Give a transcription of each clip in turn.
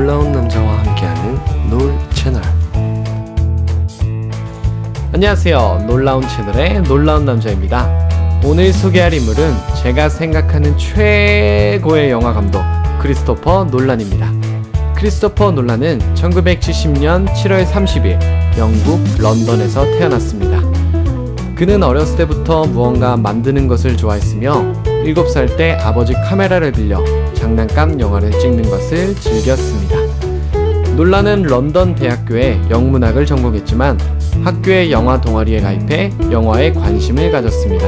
놀라운 남자와 함께하는 놀 채널. 안녕하세요. 놀라운 채널의 놀라운 남자입니다. 오늘 소개할 인물은 제가 생각하는 최고의 영화 감독 크리스토퍼 놀란입니다. 크리스토퍼 놀란은 1970년 7월 30일 영국 런던에서 태어났습니다. 그는 어렸을 때부터 무언가 만드는 것을 좋아했으며 7살 때 아버지 카메라를 빌려 장난감 영화를 찍는 것을 즐겼습니다. 놀라는 런던 대학교에 영문학을 전공했지만 학교의 영화 동아리에 가입해 영화에 관심을 가졌습니다.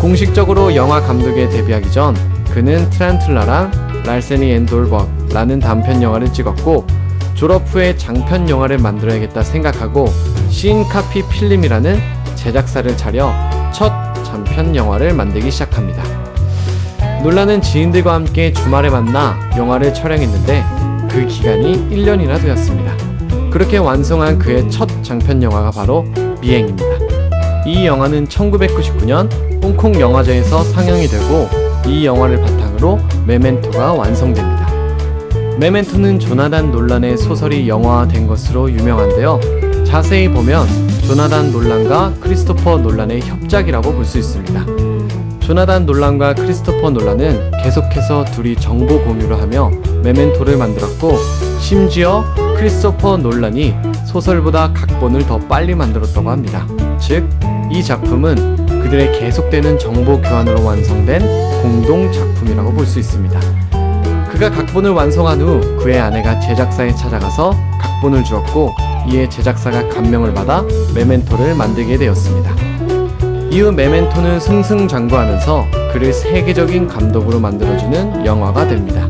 공식적으로 영화 감독에 데뷔하기 전 그는 트란툴라랑 랄세니 앤 돌버라는 단편 영화를 찍었고 졸업 후에 장편 영화를 만들어야겠다 생각하고 신카피 필름이라는 제작사를 차려 첫 장편 영화를 만들기 시작합니다. 놀라는 지인들과 함께 주말에 만나 영화를 촬영했는데 그 기간이 1년이나 되었습니다. 그렇게 완성한 그의 첫 장편 영화가 바로 미행입니다. 이 영화는 1999년 홍콩 영화제에서 상영이 되고 이 영화를 바탕으로 메멘토가 완성됩니다. 메멘토는 조나단 논란의 소설이 영화화된 것으로 유명한데요. 자세히 보면 조나단 논란과 크리스토퍼 논란의 협작이라고 볼 수 있습니다. 조나단 논란과 크리스토퍼 논란은 계속해서 둘이 정보 공유를 하며 메멘토를 만들었고 심지어 크리스토퍼 논란이 소설보다 각본을 더 빨리 만들었다고 합니다. 즉, 이 작품은 그들의 계속되는 정보 교환으로 완성된 공동 작품이라고 볼 수 있습니다. 그가 각본을 완성한 후 그의 아내가 제작사에 찾아가서 각본을 주었고 이에 제작사가 감명을 받아 메멘토를 만들게 되었습니다. 이후 메멘토는 승승장구하면서 그를 세계적인 감독으로 만들어주는 영화가 됩니다.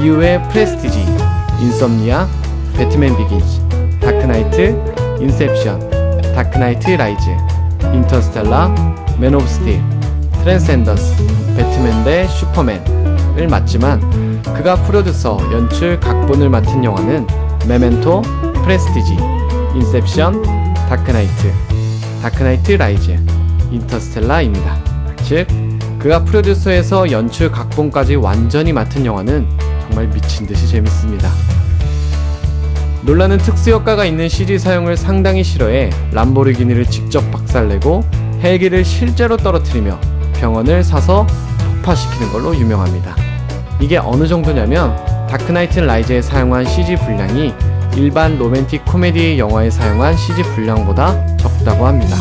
이후에 프레스티지, 인썸니아, 배트맨 비긴즈, 다크나이트, 인셉션, 다크나이트 라이즈, 인터스텔라, 맨 오브 스틸, 트랜센더스, 배트맨 대 슈퍼맨을 맡지만 그가 프로듀서, 연출, 각본을 맡은 영화는 메멘토, 프레스티지, 인셉션, 다크나이트, 다크나이트 라이즈, 인터스텔라입니다. 즉, 그가 프로듀서에서 연출, 각본까지 완전히 맡은 영화는 정말 미친 듯이 재밌습니다. 놀라는 특수 효과가 있는 CG 사용을 상당히 싫어해 람보르기니를 직접 박살내고 헬기를 실제로 떨어뜨리며 병원을 사서 폭파시키는 걸로 유명합니다. 이게 어느 정도냐면 다크나이트 라이즈에 사용한 CG 분량이 일반 로맨틱 코미디 영화에 사용한 CG 분량보다 적다고 합니다.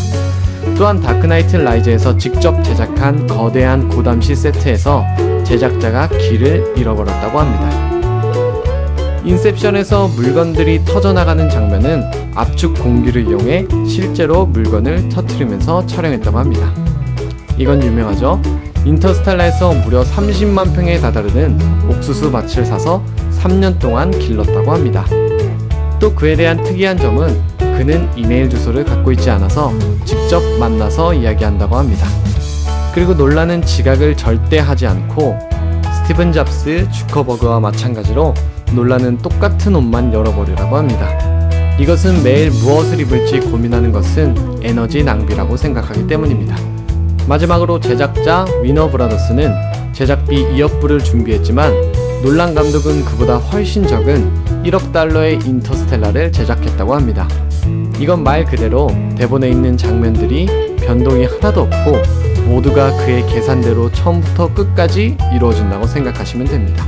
또한 다크나이트 라이즈에서 직접 제작한 거대한 고담시 세트에서 제작자가 길을 잃어버렸다고 합니다. 인셉션에서 물건들이 터져나가는 장면은 압축 공기를 이용해 실제로 물건을 터트리면서 촬영했다고 합니다. 이건 유명하죠? 인터스텔라에서 무려 30만 평에 다다르는 옥수수 밭을 사서 3년 동안 길렀다고 합니다. 또 그에 대한 특이한 점은 그는 이메일 주소를 갖고 있지 않아서 직접 만나서 이야기한다고 합니다. 그리고 논란은 지각을 절대 하지 않고 스티븐 잡스, 주커버그와 마찬가지로 논란은 똑같은 옷만 열어버리라고 합니다. 이것은 매일 무엇을 입을지 고민하는 것은 에너지 낭비라고 생각하기 때문입니다. 마지막으로 제작자 위너 브라더스는 제작비 2억 불을 준비했지만 놀란 감독은 그보다 훨씬 적은 1억 달러의 인터스텔라를 제작했다고 합니다. 이건 말 그대로 대본에 있는 장면들이 변동이 하나도 없고 모두가 그의 계산대로 처음부터 끝까지 이루어진다고 생각하시면 됩니다.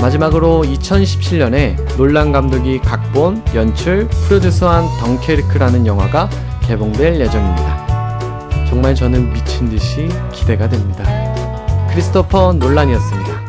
마지막으로 2017년에 놀란 감독이 각본, 연출, 프로듀서한 덩케르크라는 영화가 개봉될 예정입니다. 정말 저는 미친 듯이 기대가 됩니다. 크리스토퍼 논란이었습니다.